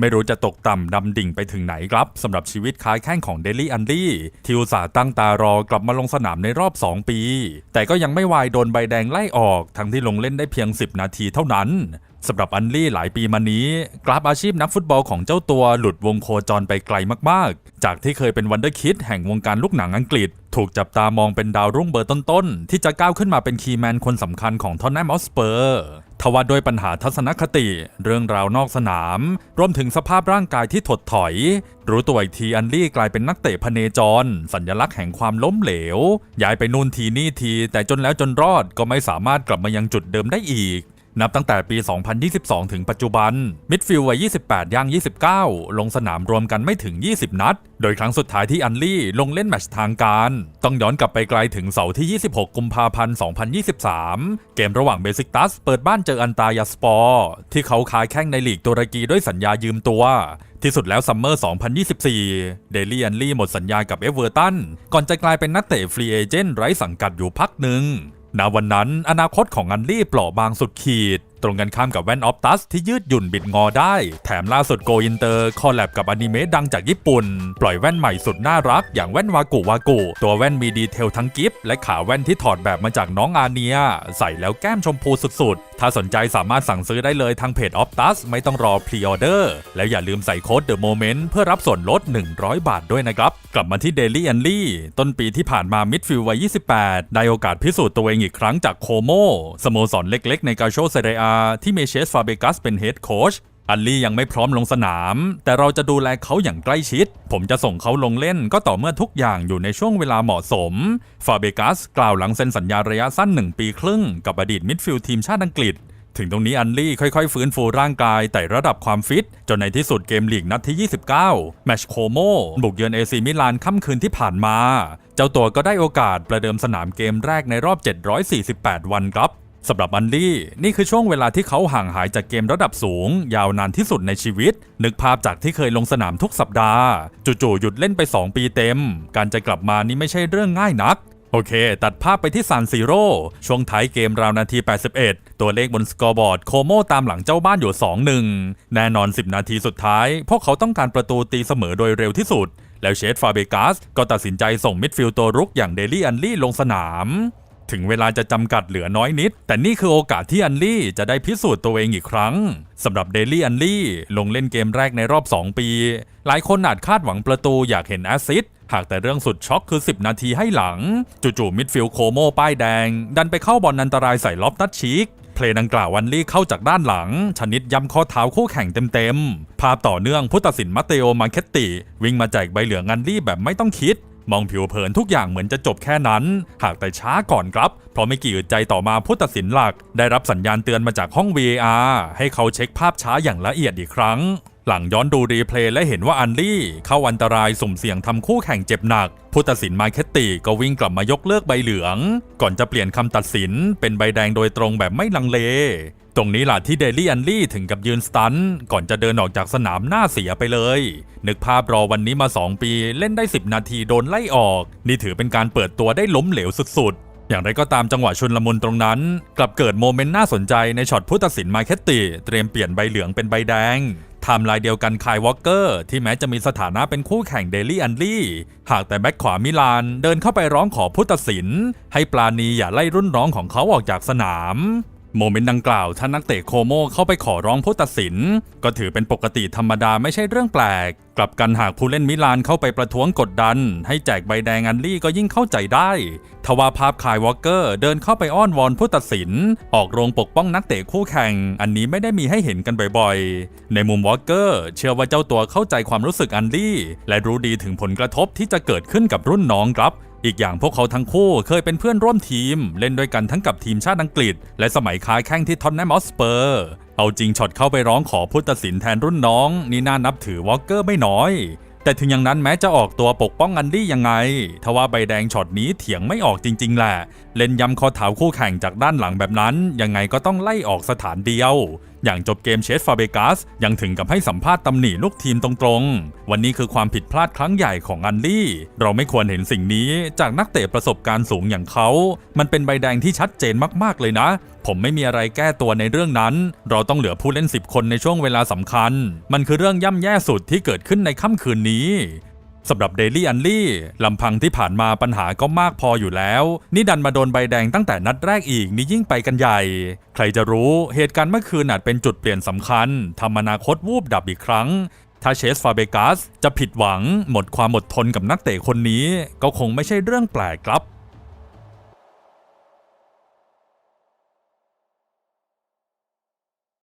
ไม่รู้จะตกต่ำดำดิ่งไปถึงไหนครับสำหรับชีวิตค้าแข้งของเดลี่อันดี้ที่อุตส่าห์ตั้งตารอกลับมาลงสนามในรอบ 2 ปี แต่ก็ยังไม่วายโดนใบแดงไล่ออก ทั้งที่ลงเล่นได้เพียง 10 นาทีเท่านั้น สำหรับอันลี่หลายปีมานี้ กราฟอาชีพนักฟุตบอลของเจ้าตัวหลุดวงโคจรไปไกลมากๆ จากที่เคยเป็นวันเดอร์คิดแห่งวงการลูกหนังอังกฤษ ถูกจับตามองเป็นดาวรุ่งเบอร์ต้นๆ ที่จะก้าวขึ้นมาเป็นคีย์แมนคนสำคัญของทอนแนมออสเปอร์ทว่าด้วยปัญหาทัศนคติ เรื่องราวนอกสนาม รวมถึงสภาพร่างกายที่ถดถอย รู้ตัวอีกทีอันลี่กลายเป็นนักเตะพเนจร สัญลักษณ์แห่งความล้มเหลว ย้ายไปนู่นทีนี่ที แต่จนแล้วจนรอดก็ไม่สามารถกลับมายังจุดเดิมได้อีก นับตั้งแต่ปี 2022 ถึงปัจจุบัน มิดฟิลด์วัย 28 ย่าง 29 ลงสนามรวมกันไม่ถึง 20 นัด โดยครั้งสุดท้ายที่อันลี่ลงเล่นแมตช์ทางการ ต้องย้อนกลับไปไกลถึงเสาร์ที่ 26 กุมภาพันธ์ 2023 เกมระหว่างเบซิกตัสเปิดบ้านเจออันตายาสปอร์ ที่เขาค้าแข้งในลีกตุรกีด้วยสัญญายืมตัว ที่สุดแล้วซัมเมอร์ 2024 เดลี่อันลี่หมดสัญญากับเอเวอร์ตัน ก่อนจะกลายเป็นนักเตะฟรีเอเจนต์ไร้สังกัดอยู่พักหนึ่ง ณวันนั้นอนาคตของอันลี่เปราะบางสุดขีด ตรงกันข้ามกับแว่นออฟตัสที่ยืดหยุ่นบิดงอได้ แถมล่าสุดโกอินเตอร์คอลแลบกับอนิเมะดังจากญี่ปุ่น ปล่อยแว่นใหม่สุดน่ารัก อย่างแว่นวากุวากุ ตัวแว่นมีดีเทลทั้งกิฟและขาแว่นที่ถอดแบบมาจากน้องอาเนีย ใส่แล้วแก้มชมพูสุดๆ ถ้าสนใจสามารถสั่งซื้อได้เลยทางเพจออฟตัสไม่ต้องรอพรีออเดอร์แล้วอย่าลืมใส่โค้ด The Moment เพื่อรับส่วนลด 100 บาทด้วยนะครับ กลับมาที่เดลี่แอนลี่ต้นปีที่ผ่านมามิดฟิลด์วัย 28 ได้โอกาสพิสูจน์ตัวเองอีกครั้งจากโคโมสโมสรเล็กๆ ในกาโชเซเรียที่เมเชสฟาเบกัสเป็นเฮดโค้ชอัลลี่ยังไม่พร้อมลงสนาม แต่เราจะดูแลเขาอย่างใกล้ชิด ผมจะส่งเขาลงเล่นก็ต่อเมื่อทุกอย่างอยู่ในช่วงเวลาเหมาะสม ฟาเบกัสกล่าวหลังเซ็นสัญญาระยะสั้น 1 ปีครึ่ง กับอดีตมิดฟิลด์ทีมชาติอังกฤษ ถึงตรงนี้อันลี่ค่อยๆ ฟื้นฟูร่างกายไต่ระดับความฟิต จนในที่สุดเกมลีกนัดที่ 29 แมชโคโมบุกเยือนเอซีมิลานค่ำคืนที่ผ่านมา เจ้าตัวก็ได้โอกาสประเดิมสนามเกมแรกในรอบ 748 วันครับ สำหรับอันลี่นี่คือช่วงเวลาที่เขาห่างหายจากเกมระดับสูง ยาวนานที่สุดในชีวิต นึกภาพจากที่เคยลงสนามทุกสัปดาห์ จู่ๆหยุดเล่นไป 2 ปีเต็ม การจะกลับมานี่ไม่ใช่เรื่องง่ายนัก โอเค ตัดภาพไปที่ซานซิโร่ช่วงท้ายเกมราวนาที 81 ตัวเลขบนสกอร์บอร์ดโคโมตามหลังเจ้าบ้านอยู่ 2-1 แน่นอน 10 นาทีสุดท้าย พวกเขาต้องการประตูตีเสมอโดยเร็วที่สุดแล้วเชสฟาเบกัสก็ตัดสินใจส่งมิดฟิลด์ตัวรุกอย่างเดลี่อันลี่ลงสนาม ถึงเวลาจะจำกัดเหลือน้อยนิด แต่นี่คือโอกาสที่อันลี่จะได้พิสูจน์ตัวเองอีกครั้งสำหรับเดลี่อันลี่ลงเล่นเกมแรกในรอบ 2 ปี หลายคนอาจคาดหวังประตูอยากเห็นแอซิสต์หากแต่เรื่องสุดช็อกคือ 10 นาทีให้หลัง จู่ๆมิดฟิลด์โคโมป้ายแดง ดันไปเข้าบอลอันตรายใส่ล็อบตัดชีกเพลย์ดังกล่าววันลี่เข้าจากด้านหลัง ชนิดย้ำข้อเท้าคู่แข่งเต็มๆ ภาพต่อเนื่องผู้ตัดสินมาเตโอมาเคตติ วิ่งมาแจกใบเหลืองอันลี่แบบไม่ต้องคิด มองผิวเผินทุกอย่างเหมือนจะจบแค่นั้น หากแต่ช้าก่อนครับ เพราะไม่กี่อึดใจต่อมาผู้ตัดสินหลัก ได้รับสัญญาณเตือนมาจากห้อง VAR ให้เขาเช็คภาพช้าอย่างละเอียดอีกครั้ง หลังย้อนดูรีเพลย์และเห็นว่าอันลี่ เข้าอันตรายสุ่มเสี่ยงทำคู่แข่งเจ็บหนัก ผู้ตัดสินมาเคตติก็วิ่งกลับมายกเลิกใบเหลือง ก่อนจะเปลี่ยนคำตัดสินเป็นใบแดงโดยตรงแบบไม่ลังเล ตรงนี้ล่ะที่เดลี่อันลี่ถึงกับยืนสตันก่อนจะเดินออกจากสนามหน้าเสียไปเลย นึกภาพรอวันนี้มา 2 ปีเล่นได้ 10 นาทีโดนไล่ออก นี่ถือเป็นการเปิดตัวได้ล้มเหลวสุดๆ อย่างไรก็ตามจังหวะชุนลมุนตรงนั้น กลับเกิดโมเมนต์น่าสนใจในช็อตผู้ตัดสินมาเคตติ เตรียมเปลี่ยนใบเหลืองเป็นใบแดงไทม์ไลน์เดียวกันคายวอลเกอร์ที่แม้จะมีสถานะเป็นคู่แข่งเดลี่อันลี่หากแต่แบ็คขวามิลานเดินเข้าไปร้องขอผู้ตัดสิน ให้ปลาณีอย่าไล่รุ่นน้องของเขาออกจากสนาม โมเมนต์ดังกล่าวถ้านักเตะโคโมเข้าไปขอร้องผู้ตัดสิน ก็ถือเป็นปกติธรรมดาไม่ใช่เรื่องแปลก กลับกันหากผู้เล่นมิลานเข้าไปประท้วงกดดัน ให้แจกใบแดงอันลี่ก็ยิ่งเข้าใจได้ทว่าภาพคายวอลเกอร์เดินเข้าไปอ้อนวอนผู้ตัดสิน ออกโรงปกป้องนักเตะคู่แข่ง อันนี้ไม่ได้มีให้เห็นกันบ่อยๆ ในมุมวอลเกอร์ เชื่อว่าเจ้าตัวเข้าใจความรู้สึกอันลี่ และรู้ดีถึงผลกระทบที่จะเกิดขึ้นกับรุ่นน้องครับ อีกอย่างพวกเขาทั้งคู่เคยเป็นเพื่อนร่วมทีม เล่นด้วยกันทั้งกับทีมชาติอังกฤษ และสมัยค้าแข่งที่ทอนแนมอสเปอร์เอาจริงช็อตเข้าไปร้องขอผู้ตัดสินแทนรุ่นน้อง นี่น่านับถือวอลเกอร์ไม่น้อย แต่ถึงอย่างนั้นแม้จะออกตัวปกป้องอันดี้ยังไงทว่าใบแดงช็อตนี้เถียงไม่ออกจริง ๆ แหละ เล่นย้ำข้อเท้าคู่แข่งจากด้านหลังแบบนั้น ยังไงก็ต้องไล่ออกสถานเดียว อย่างจบเกมเชสฟาเบกัสยังถึงกับให้สัมภาษณ์ตำหนิลูกทีมตรงๆ วันนี้คือความผิดพลาดครั้งใหญ่ของอันลี่ เราไม่ควรเห็นสิ่งนี้จากนักเตะประสบการณ์สูงอย่างเขา มันเป็นใบแดงที่ชัดเจนมากๆเลยนะผมไม่มีอะไรแก้ตัวในเรื่องนั้น เราต้องเหลือผู้เล่น 10 คนในช่วงเวลาสำคัญ มันคือเรื่องย่ำแย่สุดที่เกิดขึ้นในค่ำคืนนี้ สำหรับเดลี่อันลี่ลำพังที่ผ่านมาปัญหาก็มากพออยู่แล้ว นี่ดันมาโดนใบแดงตั้งแต่นัดแรกอีกนี่ยิ่งไปกันใหญ่ ใครจะรู้เหตุการณ์เมื่อคืนอาจเป็นจุดเปลี่ยนสำคัญทำอนาคตวูบดับอีกครั้งถ้าเชสฟาเบกัสจะผิดหวังหมดความอดทนกับนักเตะคนนี้ ก็คงไม่ใช่เรื่องแปลกครับ